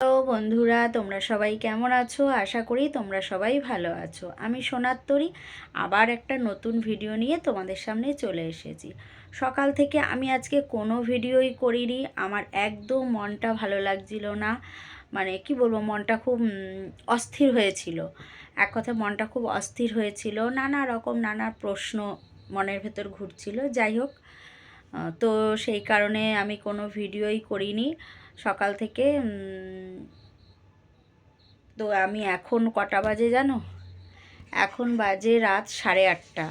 Hello বন্ধুরা, তোমরা সবাই কেমন আছো? আশা করি তোমরা সবাই ভালো আছো। আমি সোনার আবার একটা নতুন ভিডিও নিয়ে তোমাদের সামনে চলে এসেছি। সকাল থেকে আমি আজকে কোনো ভিডিওই করিনি। আমার একদম মনটা ভালো লাগছিল না। মানে কি বলব, মনটা খুব অস্থির হয়েছিল। এক কথা মনটা খুব অস্থির হয়েছিল। নানা রকম নানা প্রশ্ন মনের ভেতর ঘুরছিল। যাই হোক তো সেই কারণে আমি কোনো ভিডিওই করিনি। সকাল থেকে তো আমি এখন কটা বাজে জানো? এখন বাজে রাত সাড়ে আটটা।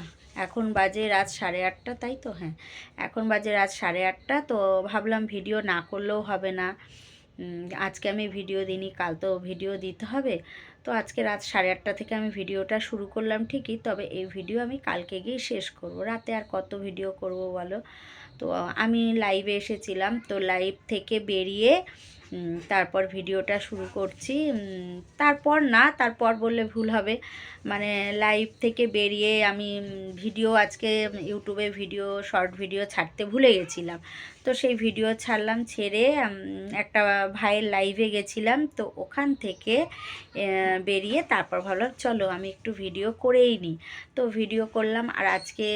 এখন বাজে রাত সাড়ে আটটা, তাই তো? হ্যাঁ এখন বাজে রাত সাড়ে আটটা, তো ভাবলাম ভিডিও না করলেও হবে না। আজকে আমি ভিডিও দিইনি, কাল তো ভিডিও দিতে হবে। তো আজকে রাত সাড়ে আটটা থেকে আমি ভিডিওটা শুরু করলাম ঠিকই, তবে এই ভিডিও আমি কালকে গিয়ে শেষ করব। রাতে আর কত ভিডিও করব বলো? তো আমি লাইভে এসেছিলাম তো লাইভ থেকে বেরিয়ে তারপর ভিডিওটা শুরু করছি। তারপর না, তারপর বললে ভুল হবে। মানে লাইভ থেকে বেরিয়ে আমি ভিডিও আজকে ইউটিউবে ভিডিও শর্ট ভিডিও ছাড়তে ভুলে গেছিলাম। তো সেই ভিডিও ছাড়লাম, ছেড়ে একটা ভাইয়ের লাইভে গেছিলাম। তো ওখান থেকে বেরিয়ে তারপর ভাবলাম, চলো, আমি একটু ভিডিও করেই নিই তো ভিডিও করলাম, আর আজকে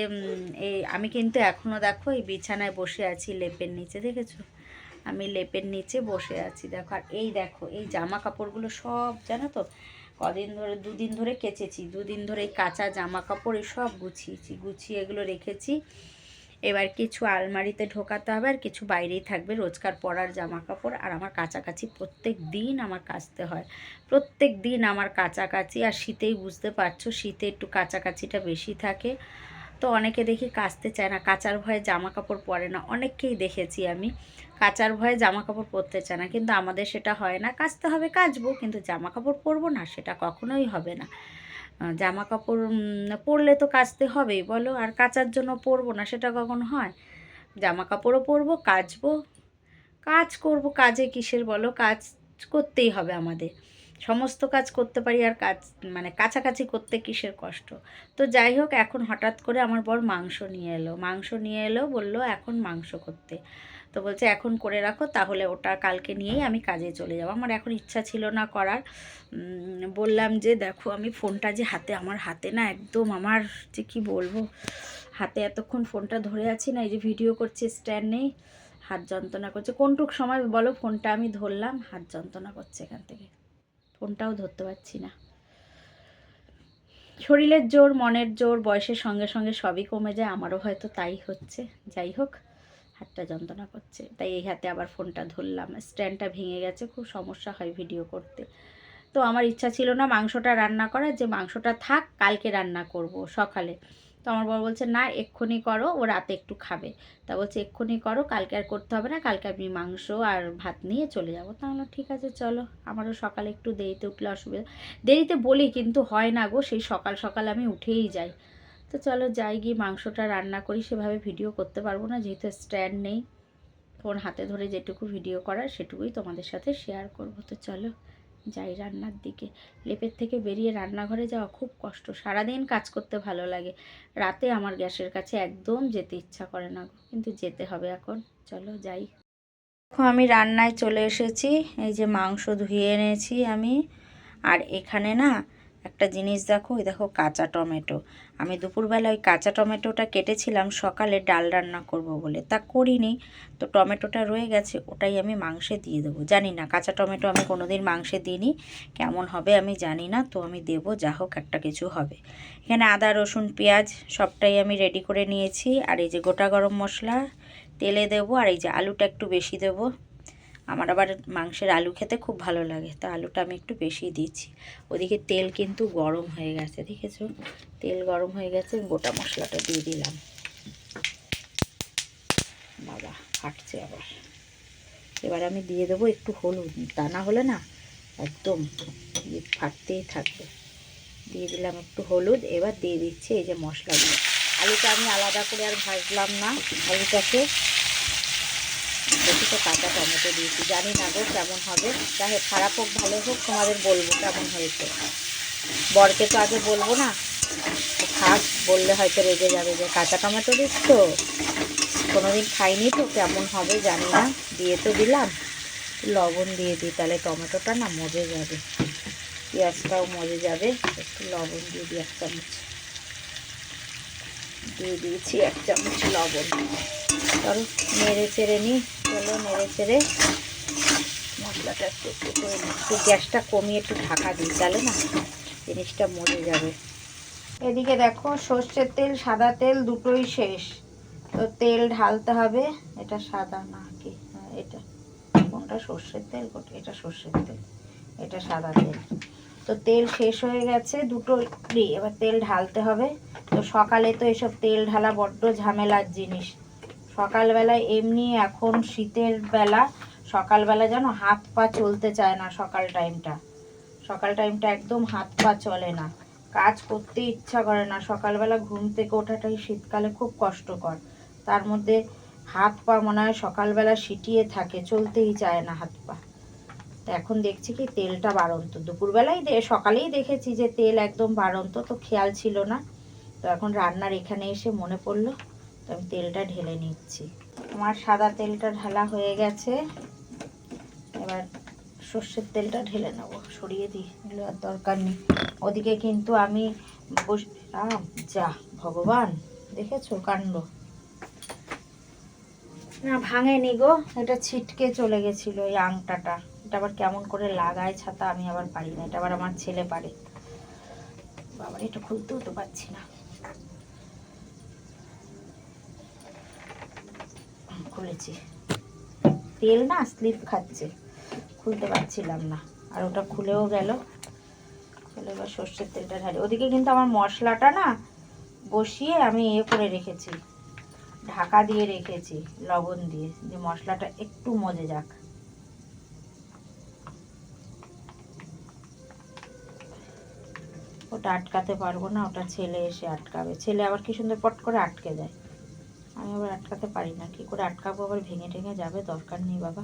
এই, আমি কিন্তু এখনও দেখো, এই বিছানায় বসে আছি, লেপের নিচে, দেখেছ? আমি লেপের নিচে বসে আছি, দেখো। আর এই দেখো, এই জামা কাপড়গুলো সব, জানো তো, কদিন ধরে, দুদিন ধরে কেচেছি, দুদিন ধরে এই কাঁচা জামা কাপড় সব গুছিয়েছি, গুছিয়ে এগুলো রেখেছি। এবার কিছু আলমারিতে ঢোকাতে হবে আর কিছু বাইরেই থাকবে, রোজকার পরার জামা কাপড়। আর আমার কাছাকাছি প্রত্যেক দিন আমার কাচতে হয়, প্রত্যেক দিন আমার কাছাকাছি। আর শীতেই বুঝতে পারছ, শীতে একটু কাছাকাছিটা বেশি থাকে। তো অনেকে দেখি কাচতে চায় না, কাচার ভয়ে জামা কাপড় পরে না। অনেককেই দেখেছি আমি, কাচার ভয়ে জামা কাপড় পরতে চায় না। কিন্তু আমাদের সেটা হয় না, কাচতে হবে, কাচবো, কিন্তু জামা কাপড় পরবো না, সেটা কখনোই হবে না। জামা কাপড় পরলে তো কাচতে হবেই, বলো, আর কাচার জন্য পরবো না, সেটা কখন হয়? জামা কাপড়ও পরবো, কাচবো। কাজ করব, কাজে কিসের বলো? কাজ করতেই হবে আমাদের। সমস্ত কাজ করতে পারি আর কাজ মানে কাছাকাছি করতে কিসের কষ্ট? তো যাই হোক, এখন হঠাৎ করে আমার বর মাংস নিয়ে এলো। মাংস নিয়ে এলো, বলল, এখন মাংস করতে। তো বলছে, এখন করে রাখো, তাহলে ওটা কালকে নিয়েই আমি কাজে চলে যাব। আমার এখন ইচ্ছা ছিল না করার। বললাম যে, দেখো, আমি ফোনটা যে হাতে, আমার হাতে না একদম আমার যে কি বলব, হাতে এতক্ষণ ফোনটা ধরে আছি না, এই যে ভিডিও করছি, স্ট্যান্ড নেই, হাত যন্ত্রণা করছে। কোনটুক সময় বলো, ফোনটা আমি ধরলাম, হাত যন্ত্রণা করছে এখান থেকে। ফোনটাও ধরতে পারছি না। শরীরের জোর, মনের জোর, বয়সের সঙ্গে সঙ্গে সবই কমে যায়, আমারও হয়তো তাই হচ্ছে। যাই হোক, হাতটা যন্ত্রণা করছে, তাই এই হাতে আবার ফোনটা ধরলাম। স্ট্যান্ডটা ভেঙে গেছে, খুব সমস্যা হয় ভিডিও করতে। তো আমার ইচ্ছা ছিল না মাংসটা রান্না করার, যে মাংসটা থাক, কালকে রান্না করব সকালে। তো আমার বর বলছে, না, এক্ষুনি করো, ও রাতে একটু খাবে। তা বলছে, এক্ষুনি করো, কালকে আর করতে হবে না, কালকে আমি মাংস আর ভাত নিয়ে চলে যাব। তা তাহলে ঠিক আছে, চলো। আমারও সকালে একটু দেরিতে উঠলে অসুবিধা, দেরিতে বলি কিন্তু হয় না গো, সেই সকাল সকাল আমি উঠেই যাই। তো চলো, যাই গিয়ে মাংসটা রান্না করি, সেভাবে ভিডিও করতে পারব না, যেহেতু স্ট্যান্ড নেই। ফোন হাতে ধরে যেটুকু ভিডিও করার, সেটুকুই তোমাদের সাথে শেয়ার করব, তো চলো। যাই রান্নার দিকে। লেপের থেকে বেরিয়ে রান্নাঘরে যাওয়া খুব কষ্ট। সারাদিন কাজ করতে ভালো লাগে। রাতে আমার গ্যাসের কাছে একদম যেতে ইচ্ছা করে না কিন্তু যেতে হবে এখন। চলো যাই। দেখো আমি রান্নায় চলে এসেছি। এই যে মাংস ধুয়ে এনেছি আমি। আর এখানে না একটা জিনিস দেখো ওই দেখো কাঁচা টমেটো। আমি দুপুরবেলা ওই কাঁচা টমেটোটা কেটেছিলাম, সকালে ডাল রান্না করব বলে। তা করিনি, তো টমেটোটা রয়ে গেছে, ওটাই আমি মাংসে দিয়ে দেবো। জানি না, কাঁচা টমেটো আমি কোনোদিন মাংসে দিইনি, কেমন হবে আমি জানি না, তো আমি দেবো, যা হোক একটা কিছু হবে। এখানে আদা, রসুন, পেঁয়াজ সবটাই আমি রেডি করে নিয়েছি, আর এই যে গোটা গরম মশলা তেলে দেবো, আর এই যে আলুটা একটু বেশি দেবো। আমার আবার মাংসের আলু খেতে খুব ভালো লাগে। তো আলুটা আমি একটু বেশি দিচ্ছি। ওদিকে তেল কিন্তু গরম হয়ে গেছে, দেখেছ? তেল গরম হয়ে গেছে, গোটা মশলাটা দিয়ে দিলাম। বাবা ফাটছে আবার। এবার আমি দিয়ে দেবো একটু হলুদ। তা না হলে না একদম ইয়ে ফাটতেই থাকবে। দিয়ে দিলাম একটু হলুদ, এবার দিয়ে দিচ্ছি এই যে মশলাগুলো। আলুটা আমি আলাদা করে আর ভাজলাম না, আলুটাকে তো কাঁচা টমেটো দিয়েছি। জানি না গো কেমন হবে। যাই খারাপ হোক, ভালো হোক, তোমাদের বলব কেমন হয়েছে। বরকে তো আগে বলব না। খাস, বললে হয়তো রেগে যাবে যে, কাঁচা টমেটো তো। কোনোদিন খাইনি তো, কেমন হবে জানি না। দিয়ে তো দিলাম। লবণ দিয়ে দিই, তাহলে টমেটোটা না মজে যাবে। পেঁয়াজটাও মজে যাবে। একটু লবণ দিয়ে দিই, এক চামচ। দিয়ে দিয়েছি এক চামচ লবণ। চলো নেড়ে চেড়ে নিই চলো নেড়ে চেড়ে মশলাটা একটু করে একটু গ্যাসটা কমিয়ে একটু ঢাকা দিই তাহলে না জিনিসটা মরে যাবে। এদিকে দেখো সর্ষের তেল সাদা তেল দুটোই শেষ। তো তেল ঢালতে হবে এটা সাদা না কি? হ্যাঁ, এটা। কোনটা সর্ষের তেল এটা সর্ষের তেল এটা সাদা তেল। তো তেল শেষ হয়ে গেছে দুটো এবার তেল ঢালতে হবে। তো সকালে তো এসব তেল ঢালা বড্ড ঝামেলার জিনিস। সকালবেলায় এমনি এখন শীতের বেলা, সকালবেলা যেন হাত পা চলতে চায় না সকাল টাইমটা। সকাল টাইমটা একদম হাত পা চলে না। কাজ করতে ইচ্ছা করে না। সকালবেলা ঘুম থেকে ওঠাটাই শীতকালে খুব কষ্টকর। তার মধ্যে হাত পা মনে হয় সকালবেলা সিটিয়ে থাকে, চলতেই চায় না হাত পা। তো এখন দেখছি কি তেলটা বাড়ন্ত। দুপুরবেলাই সকালেই দেখেছি যে তেল একদম বাড়ন্ত, তো খেয়াল ছিল না। তো এখন রান্নার এখানে এসে মনে পড়ল আমি তেলটা ঢেলে নিচ্ছি। আমার সাদা তেলটা ঢালা হয়ে গেছে। এবার সর্ষের তেলটা ঢেলে নেব, সরিয়ে দিই, এগুলো আর দরকার নেই। ওদিকে কিন্তু আমি যা ভগবান, দেখেছ কাণ্ড? না, ভাঙেনি গো, এটা ছিটকে চলে গেছিল এই আংটাটা। এটা আবার কেমন করে লাগায় ছাতা আমি আবার পারি না, এটা আবার আমার ছেলে পারে। বাবার এটা খুলতেও তো পারছি না। খুলেছি। তেল না স্লিপ খাচ্ছে, খুলতে পারছিলাম না। আর ওটা খুলেও গেল। চলো এবার সর্ষের তেলটা ঢালি। ওদিকে কিন্তু আমার মশলাটা না বসিয়ে আমি ইয়ে করে রেখেছি। ঢাকা দিয়ে রেখেছি, লবণ দিয়ে, যে মশলাটা একটু মজে যাক। ওটা আটকাতে পারব না, ওটা ছেলে এসে আটকাবে। ছেলে আবার কি সুন্দর পট করে আটকে দেয়। আমি আবার আটকাতে পারি না। কি করে আটকাবো? আবার ভেঙে টেঙে যাবে? দরকার নেই বাবা।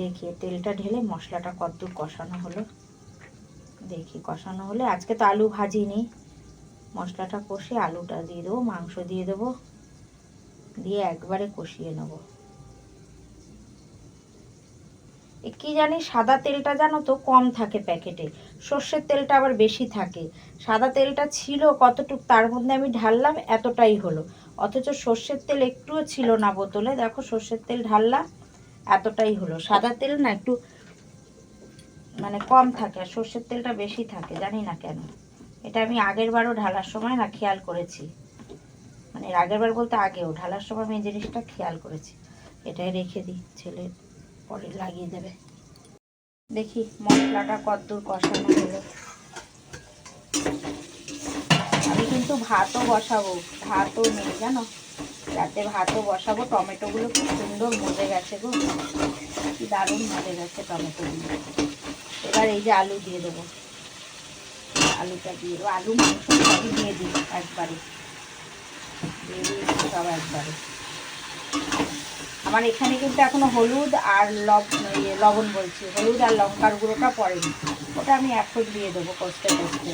দেখি তেলটা ঢেলে মশলাটা কতদূর কষানো হলো। দেখি, কষানো হলে আজকে তো আলু ভাজিনি মশলাটা কষে আলুটা দিয়ে দেবো, মাংস দিয়ে দেবো। দিয়ে একবারে কষিয়ে নেব এ কি জানি, সাদা তেলটা জানো তো কম থাকে প্যাকেটে। সর্ষের তেলটা আবার বেশি থাকে। সাদা তেলটা ছিল কতটুক তার মধ্যে আমি ঢাললাম, এতটাই হলো। অথচ সর্ষের তেল একটুও ছিল না বোতলে। দেখো সর্ষের তেল ঢাললাম, এতটাই হলো। সাদা তেল না একটু মানে কম থাকে আর সর্ষের তেলটা বেশি থাকে, জানি না কেন। এটা আমি আগের বারও ঢালার সময় না খেয়াল করেছি। মানে আগের বার বলতে আগেও, ঢালার সময় আমি এই জিনিসটা খেয়াল করেছি। এটাই রেখে দিই ছেলে পরে লাগিয়ে দেবে। দেখি মশলাটা কতদূর কষানো হলো। আমি কিন্তু ভাতও বসাবো, ভাতও নেই জানো? রাতে ভাতও বসাবো, টমেটোগুলো খুব সুন্দর মজে গেছে গো। কি দারুণ মজে গেছে টমেটোগুলো। এবার এই যে আলু দিয়ে দেবো। আলুটা দিয়ে দেবো। আলু, মাংস সবই দিয়ে দিই একবারে। দিয়ে দিই সব একবারে। আমার এখানে কিন্তু এখনও হলুদ আর লব ইয়ে লবণ বলছি। হলুদ আর লঙ্কার গুঁড়োটা পড়েনি। ওটা আমি এক এখন দিয়ে দেবো কষতে কষতে।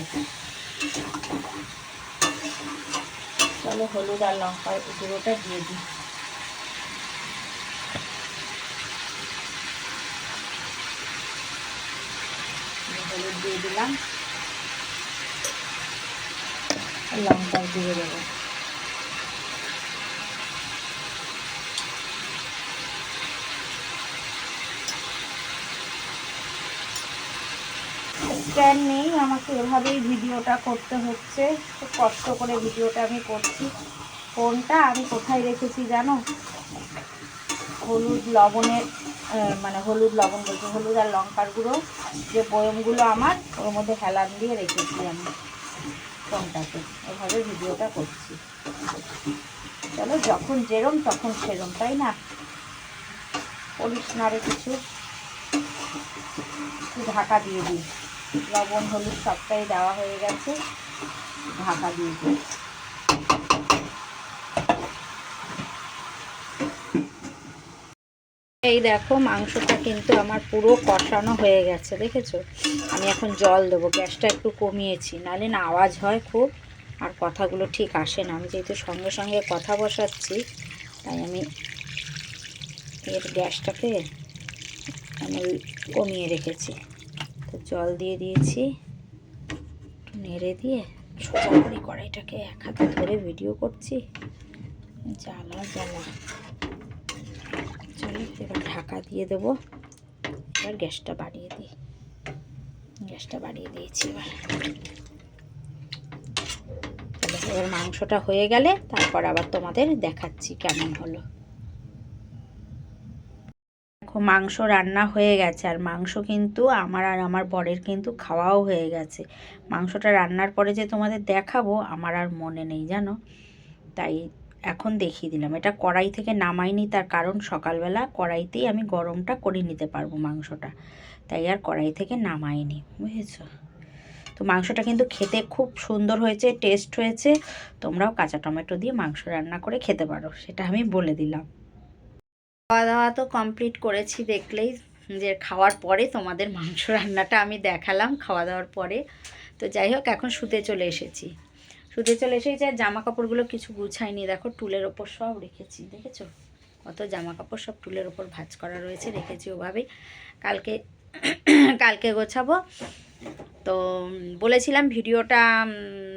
চলো হলুদ আর লঙ্কার গুঁড়োটা দিয়ে দিই। হলুদ দিয়ে দিলাম। আর লঙ্কার দিয়ে দেবো। স্ট্যান্ড নেই, আমাকে এভাবেই ভিডিওটা করতে হচ্ছে। খুব কষ্ট করে ভিডিওটা আমি করছি। ফোনটা আমি কোথায় রেখেছি জানো? হলুদ লবণের মানে হলুদ লবণ বলছি, হলুদ আর লঙ্কার গুঁড়ো, যে বয়মগুলো আমার, ওর মধ্যে হেলান দিয়ে রেখেছি আমি ফোনটাকে এভাবে ভিডিওটা করছি। চলো যখন যেরম তখন সেরম, তাই না? করিস না কিছু। ঢাকা দিয়ে দিই লবণ, হলুদ সবটাই দেওয়া হয়ে গেছে। ঢাকা দিয়ে দিই। এই দেখো, মাংসটা কিন্তু আমার পুরো কষানো হয়ে গেছে, দেখেছ? আমি এখন জল দেবো, গ্যাসটা একটু কমিয়েছি, নাহলে না আওয়াজ হয় খুব, আর কথাগুলো ঠিক আসে না। আমি যেহেতু সঙ্গে সঙ্গে কথা বসাচ্ছি, তাই আমি এর গ্যাসটাকে আমি কমিয়ে রেখেছি। জল দিয়ে দিয়েছি। একটু নেড়ে দিয়ে সোজা করে কড়াইটাকে এক হাতে ধরে ভিডিও করছি। জ্বালা জ্বালা চলো এবার ঢাকা দিয়ে দেবো। এবার গ্যাসটা বাড়িয়ে দিই। গ্যাসটা বাড়িয়ে দিয়েছি এবার। এবার মাংসটা হয়ে গেলে তারপর আবার তোমাদের দেখাচ্ছি কেমন হলো। মাংস রান্না হয়ে গেছে, আর মাংস কিন্তু আমার আর আমার বরের কিন্তু খাওয়াও হয়ে গেছে। মাংসটা রান্নার পরে যে তোমাদের দেখাবো, আমার আর মনে নেই, জানো? তাই এখন দেখিয়ে দিলাম। এটা কড়াই থেকে নামাইনি, তার কারণ সকালবেলা কড়াইতেই আমি গরমটা করে নিতে পারব মাংসটা। তাই আর কড়াই থেকে নামাইনি, বুঝেছ? তো মাংসটা কিন্তু খেতে খুব সুন্দর হয়েছে টেস্ট হয়েছে। তোমরাও কাঁচা টমেটো দিয়ে মাংস রান্না করে খেতে পারো, সেটা আমি বলে দিলাম। খাওয়া দাওয়া তো কমপ্লিট করেছি দেখলেই যে খাওয়ার পরে তোমাদের মাংস রান্নাটা আমি দেখালাম খাওয়া দাওয়ার পরে। তো যাই হোক, এখন শুতে চলে এসেছি। শুতে চলে এসেছি আর জামা কাপড়গুলো কিছু গুছাইনি। দেখো টুলের ওপর সব রেখেছি, দেখেছ? কত জামা কাপড় সব টুলের ওপর ভাজ করা রয়েছে, রেখেছি ওভাবেই। কালকে কালকে গোছাবো। তো বলেছিলাম ভিডিওটা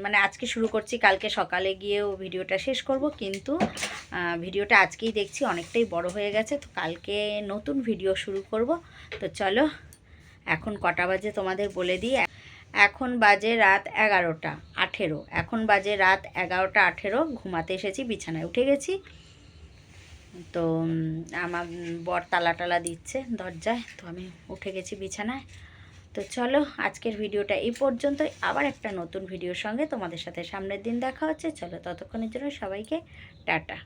মানে আজকে শুরু করছি, কালকে সকালে গিয়েও ভিডিওটা শেষ করব, কিন্তু ভিডিওটা আজকেই দেখছি, অনেকটাই বড় হয়ে গেছে, তো কালকে নতুন ভিডিও শুরু করব। তো চলো, এখন কটা বাজে তোমাদের বলে দিই। এখন বাজে রাত এগারোটা, আঠেরো। এখন বাজে রাত এগারোটা, আঠেরো, ঘুমাতে এসেছি, বিছানায় উঠে গেছি। তো আমার বর তালা টালা দিচ্ছে দরজায়, তো আমি উঠে গেছি বিছানায়। তো চলো আজকের ভিডিওটা এই পর্যন্ত আবার একটা নতুন ভিডিওর সঙ্গে তোমাদের সাথে সামনের দিন দেখা হচ্ছে। চলো ততক্ষণের জন্য সবাইকে টাটা।